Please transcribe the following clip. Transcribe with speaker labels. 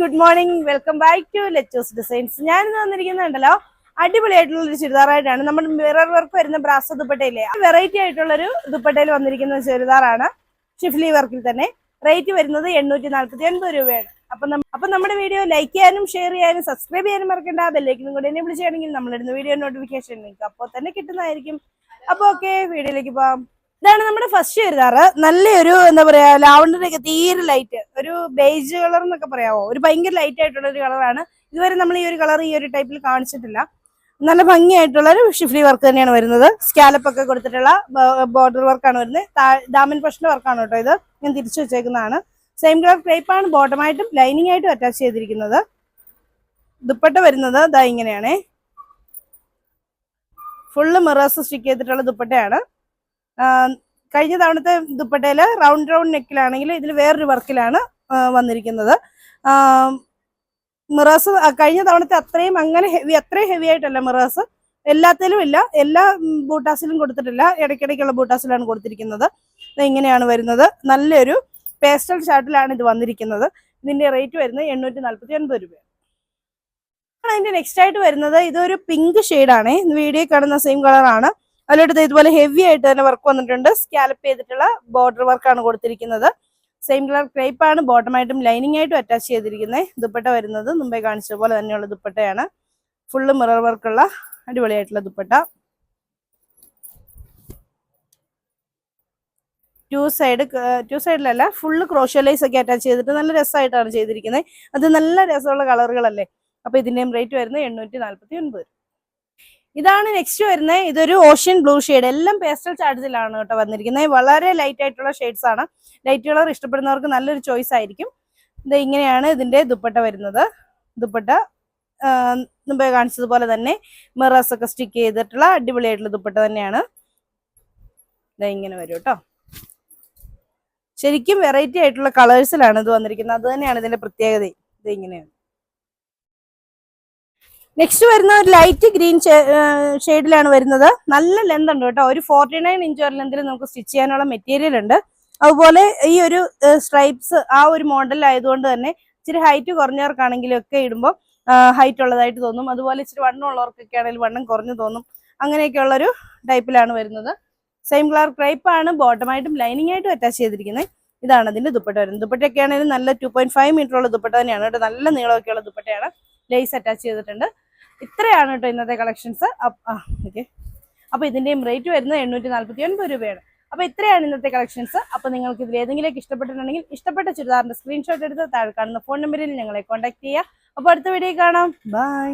Speaker 1: Good morning. Welcome back to Lechos designs. ഞാനിന്ന് വന്നിരിക്കുന്നുണ്ടല്ലോ അടിപൊളിയായിട്ടുള്ള ഒരു ചുരിദാറായിട്ടാണ്. നമ്മുടെ മിറർ വർക്ക് വരുന്ന ബ്രാസ് ദുപ്പട്ടയില്ലേ വെറൈറ്റി ആയിട്ടുള്ള ഒരു ദുപ്പട്ടയിൽ വന്നിരിക്കുന്ന ചുരിദാറാണ് ഷിഫ്ലി വർക്കിൽ തന്നെ. റേറ്റ് വരുന്നത് എണ്ണൂറ്റി നാൽപ്പത്തി ഒൻപത് രൂപയാണ്. അപ്പൊ അപ്പൊ നമ്മുടെ വീഡിയോ ലൈക്ക് ചെയ്യാനും ഷെയർ ചെയ്യാനും സബ്സ്ക്രൈബ് ചെയ്യാനും മറക്കണ്ട. ബെല്ലേക്കിനും കൂടെ എന്നെ വിളിച്ചാണെങ്കിൽ നമ്മളിടുന്ന വീഡിയോ നോട്ടിഫിക്കേഷൻ നിങ്ങൾക്ക് അപ്പോൾ തന്നെ കിട്ടുന്നതായിരിക്കും. അപ്പൊ ഓക്കെ വീഡിയോയിലേക്ക് പോവാം. ഇതാണ് നമ്മുടെ ഫസ്റ്റ് ചുരിദാറ്. നല്ലൊരു എന്താ പറയാ ലാവണ്ടറിനൊക്കെ തീരെ ലൈറ്റ് ഒരു ബേജ് കളർ എന്നൊക്കെ പറയാമോ ഒരു ഭയങ്കര ലൈറ്റ് ആയിട്ടുള്ള ഒരു കളറാണ് ഇതുവരെ നമ്മൾ ഈ ഒരു കളർ ഈ ഒരു ടൈപ്പിൽ കാണിച്ചിട്ടില്ല. നല്ല ഭംഗിയായിട്ടുള്ള ഒരു ഷിഫ്ലി വർക്ക് തന്നെയാണ് വരുന്നത്. സ്കാലപ്പ് ഒക്കെ കൊടുത്തിട്ടുള്ള ബോർഡർ വർക്കാണ് വരുന്നത്. ഡാമൻ പഷ്ണ വർക്കാണ് കേട്ടോ ഇത്. ഞാൻ തിരിച്ചു വെച്ചേക്കുന്നതാണ്. സെയിം കളർ ക്രേപ്പ് ആണ് ബോട്ടമായിട്ടും ലൈനിങ് ആയിട്ടും അറ്റാച്ച് ചെയ്തിരിക്കുന്നത്. ദുപ്പട്ട വരുന്നത് ഇതാ ഇങ്ങനെയാണേ. ഫുള്ള് മിറേഴ്സ് സ്റ്റിക്ക് ചെയ്തിട്ടുള്ള ദുപ്പട്ടയാണ്. കഴിഞ്ഞ തവണത്തെ ദുപ്പട്ടയിൽ റൗണ്ട് റൗണ്ട് നെക്കിലാണെങ്കിൽ ഇതിൽ വേറൊരു വർക്കിലാണ് വന്നിരിക്കുന്നത്. മിറേഴ്സ് കഴിഞ്ഞ തവണത്തെ അത്രയും അങ്ങനെ ഹെവി അത്രയും ഹെവി ആയിട്ടല്ല മിറേഴ്സ്. എല്ലാത്തിലും ഇല്ല. എല്ലാ ബൂട്ടാസിലും കൊടുത്തിട്ടില്ല. ഇടയ്ക്കിടയ്ക്കുള്ള ബൂട്ടാസിലാണ് കൊടുത്തിരിക്കുന്നത്. ഇങ്ങനെയാണ് വരുന്നത്. നല്ലൊരു പേസ്റ്റൽ ഷാർട്ടിലാണ് ഇത് വന്നിരിക്കുന്നത്. ഇതിന്റെ റേറ്റ് വരുന്നത് എണ്ണൂറ്റി നാൽപ്പത്തി ഒൻപത് രൂപ അതിന്റെ നെക്സ്റ്റ് ആയിട്ട് വരുന്നത് ഇതൊരു പിങ്ക് ഷെയ്ഡാണ്. വീഡിയോ കാണുന്ന സെയിം കളറാണ്. അതിലോട്ട് ഇതുപോലെ ഹെവി ആയിട്ട് തന്നെ വർക്ക് വന്നിട്ടുണ്ട്. സ്കാലപ്പ് ചെയ്തിട്ടുള്ള ബോർഡർ വർക്കാണ് കൊടുത്തിരിക്കുന്നത്. സെയിം കളർ ക്രേപ്പ് ആണ്. ബോട്ടമായിട്ടും ലൈനിങ് ആയിട്ടും അറ്റാച്ച് ചെയ്തിരിക്കുന്നത് ദുപ്പട്ട വരുന്നത് മുമ്പേ കാണിച്ച പോലെ തന്നെയുള്ള ദുപ്പട്ടയാണ്. ഫുള്ള് മിറർ വർക്കുള്ള അടിപൊളിയായിട്ടുള്ള ദുപ്പട്ട. ടു സൈഡ് ടു സൈഡിലല്ല ഫുള്ള് ക്രോഷ്യലൈസ് ഒക്കെ അറ്റാച്ച് ചെയ്തിട്ട് നല്ല രസമായിട്ടാണ് ചെയ്തിരിക്കുന്നത് അത് നല്ല രസമുള്ള കളറുകളല്ലേ അപ്പൊ ഇതിന്റെയും റേറ്റ് വരുന്നത് എണ്ണൂറ്റി നാല്പത്തി ഒൻപത് ഇതാണ് നെക്സ്റ്റ് വരുന്നത്. ഇതൊരു ഓഷ്യൻ ബ്ലൂ ഷെയ്ഡ് എല്ലാം പേസ്റ്റൽ ചാർജിലാണ് കേട്ടോ വന്നിരിക്കുന്നത്. വളരെ ലൈറ്റ് ആയിട്ടുള്ള ഷെയ്ഡ്സ് ആണ്. ലൈറ്റ് കളർ ഇഷ്ടപ്പെടുന്നവർക്ക് നല്ലൊരു ചോയ്സ് ആയിരിക്കും. ഇത് ഇങ്ങനെയാണ് ഇതിന്റെ ദുപ്പട്ട വരുന്നത്. ദുപ്പട്ട മുമ്പേ കാണിച്ചതുപോലെ തന്നെ മിറേഴ്സ് ഒക്കെ സ്റ്റിക്ക് ചെയ്തിട്ടുള്ള അടിപൊളിയായിട്ടുള്ള ദുപ്പട്ട തന്നെയാണ്. ഇതാ ഇങ്ങനെ വരും കേട്ടോ. ശരിക്കും വെറൈറ്റി ആയിട്ടുള്ള കളേഴ്സിലാണ് ഇത് വന്നിരിക്കുന്നത്. അത് തന്നെയാണ് ഇതിന്റെ പ്രത്യേകത. ഇത് ഇങ്ങനെയാണ്. നെക്സ്റ്റ് വരുന്ന ഒരു ലൈറ്റ് ഗ്രീൻ ഷെയ്ഡിലാണ് വരുന്നത്. നല്ല ലെന്ത് ഉണ്ട് കേട്ടോ. ഒരു ഫോർട്ടി നയൻ ഇഞ്ച് ഒരു ലെന്തിൽ നമുക്ക് സ്റ്റിച്ച് ചെയ്യാനുള്ള മെറ്റീരിയൽ ഉണ്ട്. അതുപോലെ ഈ ഒരു സ്ട്രൈപ്സ് ആ ഒരു മോഡൽ ആയതുകൊണ്ട് തന്നെ ഇച്ചിരി ഹൈറ്റ് കുറഞ്ഞവർക്കാണെങ്കിലും ഒക്കെ ഇടുമ്പോൾ ഹൈറ്റ് ഉള്ളതായിട്ട് തോന്നും. അതുപോലെ ഇച്ചിരി വണ്ണം ഉള്ളവർക്കൊക്കെ ആണെങ്കിൽ വണ്ണം കുറഞ്ഞു തോന്നും. അങ്ങനെയൊക്കെയുള്ള ഒരു ടൈപ്പിലാണ് വരുന്നത്. സെയിം കളർ ക്രൈപ്പ് ആണ്. ബോട്ടമായിട്ടും ലൈനിങ് ആയിട്ടും അറ്റാച്ച് ചെയ്തിരിക്കുന്നത്. ഇതാണ് അതിന്റെ ദുപ്പട്ട വരുന്നത്. ദുപ്പട്ടയൊക്കെ ആണെങ്കിലും നല്ല ടു പോയിന്റ് ഫൈവ് മീറ്റർ ഉള്ള ദുപ്പട്ട തന്നെയാണ് കേട്ടോ. നല്ല നീളമൊക്കെയുള്ള ദുപ്പട്ടയാണ്. ലേസ് അറ്റാച്ച് ചെയ്തിട്ടുണ്ട്. ഇത്രയാണ് കേട്ടോ ഇന്നത്തെ കളക്ഷൻസ് ഓക്കെ അപ്പൊ ഇതിന്റെയും റേറ്റ് വരുന്നത് എണ്ണൂറ്റി നാല്പത്തി ഒൻപത് രൂപയാണ്. അപ്പൊ ഇത്രയാണ് ഇന്നത്തെ കളക്ഷൻസ് അപ്പൊ നിങ്ങൾക്ക് ഇതിൽ ഏതെങ്കിലും ഇഷ്ടപ്പെട്ടിട്ടുണ്ടെങ്കിൽ ഇഷ്ടപ്പെട്ട ചുരിദാറിന്റെ സ്ക്രീൻഷോട്ട് എടുത്ത് താഴെ കാണുന്ന ഫോൺ നമ്പറിൽ ഞങ്ങളെ കോൺടാക്ട് ചെയ്യുക. അപ്പൊ അടുത്ത വീഡിയോ കാണാം. ബൈ